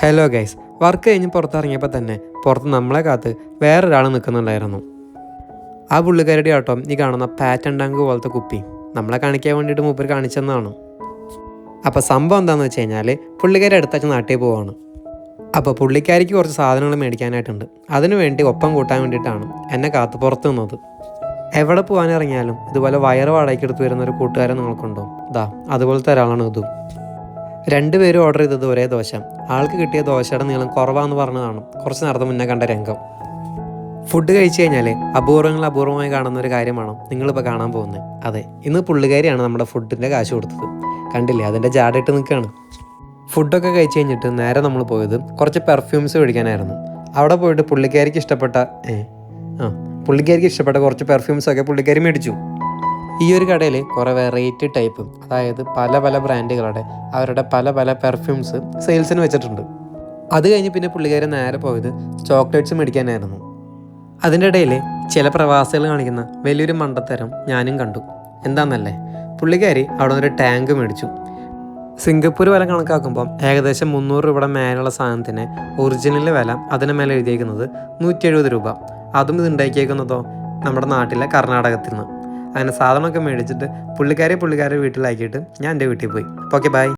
Hello guys work കഴിഞ്ഞ് പുറത്തിറങ്ങിയപ്പോൾ തന്നെ പുറത്ത് നമ്മളെ കാത്ത് വേറൊരാൾ നിൽക്കുന്നുണ്ടായിരുന്നു ആ പുള്ളിക്കാരുടെ ആട്ടോ ഈ കാണുന്ന പാറ്റൺ ടാങ്ക് പോലത്തെ കുപ്പി നമ്മളെ കാണിക്കാൻ വേണ്ടിയിട്ട് മൂപ്പർ കാണിച്ചെന്നാണ്. അപ്പോൾ സംഭവം എന്താണെന്ന് വെച്ച് കഴിഞ്ഞാൽ പുള്ളിക്കാരി അടുത്താഴ്ച നാട്ടിൽ പോവാണ്. അപ്പോൾ പുള്ളിക്കാരിക്ക് കുറച്ച് സാധനങ്ങൾ മേടിക്കാനായിട്ടുണ്ട്. അതിനു വേണ്ടി ഒപ്പം കൂട്ടാൻ വേണ്ടിയിട്ടാണ് എന്നെ കാത്ത് പുറത്തു നിന്നത്. എവിടെ പോകാനിറങ്ങിയാലും ഇതുപോലെ വയറ് വാടകയ്ക്ക് എടുത്ത് വരുന്ന ഒരു കൂട്ടുകാരൻ നിങ്ങൾക്കുണ്ടോ? ദാ അതുപോലത്തെ ഒരാളാണ് ഇതും. രണ്ടുപേരും ഓർഡർ ചെയ്തത് ഒരേ ദോശ. ആൾക്ക് കിട്ടിയ ദോശയുടെ നീളം കുറവാന്ന് പറഞ്ഞതാണ്. കുറച്ച് നേരത്തെ മുന്നേ കണ്ട രംഗം. ഫുഡ് കഴിച്ചു കഴിഞ്ഞാൽ അപൂർവങ്ങൾ അപൂർവമായി കാണുന്ന ഒരു കാര്യമാണോ നിങ്ങളിപ്പോൾ കാണാൻ പോകുന്നത് അതെ ഇന്ന് പുള്ളിക്കാരിയാണ് നമ്മുടെ ഫുഡിന്റെ കാശ് കൊടുത്തത്. കണ്ടില്ലേ അതിന്റെ ജാടിട്ട് നിൽക്കുകയാണ് ഫുഡൊക്കെ കഴിച്ചു കഴിഞ്ഞിട്ട് നേരെ നമ്മൾ പോയത് കുറച്ച് പെർഫ്യൂംസ് മേടിക്കാനായിരുന്നു. അവിടെ പോയിട്ട് പുള്ളിക്കാരിക്ക് ഇഷ്ടപ്പെട്ട ഏ ആ പുള്ളിക്കാരിക്ക് ഇഷ്ടപ്പെട്ട കുറച്ച് പെർഫ്യൂംസൊക്കെ പുള്ളിക്കാരി മേടിച്ചു. ഈ ഒരു കടയിൽ കുറേ വെറൈറ്റി ടൈപ്പ് അതായത് പല പല ബ്രാൻഡുകളുടെ അവരുടെ പല പല പെർഫ്യൂംസ് സെയിൽസിന് വെച്ചിട്ടുണ്ട്. അത് കഴിഞ്ഞ് പിന്നെ പുള്ളിക്കാരൻ നേരെ പോയത് ചോക്ലേറ്റ്സ് മേടിക്കാനായിരുന്നു. അതിന്റെ ഇടയിൽ ചില പ്രവാസികൾ കാണിക്കുന്ന വലിയൊരു മണ്ടത്തരം ഞാനും കണ്ടു. എന്താണെന്നല്ലേ പുള്ളിക്കാരി അവിടെ നിന്നൊരു ടാങ്ക് മേടിച്ചു. സിംഗപ്പൂർ വില കണക്കാക്കുമ്പോൾ ഏകദേശം മുന്നൂറ് രൂപയുടെ മേലുള്ള സാധനത്തിന് ഒറിജിനൽ വില അതിന് മേലെ എഴുതിയേക്കുന്നത് നൂറ്റി എഴുപത് രൂപ. അതും ഇത് ഉണ്ടാക്കിയേക്കുന്നതോ നമ്മുടെ നാട്ടിലെ കർണാടകത്തിൽ നിന്ന് അങ്ങനെ സാധനമൊക്കെ മേടിച്ചിട്ട് പുള്ളിക്കാരെ പുള്ളിക്കാരെ വീട്ടിലാക്കിയിട്ട് ഞാൻ എന്റെ വീട്ടിൽ പോയി. Okay bye.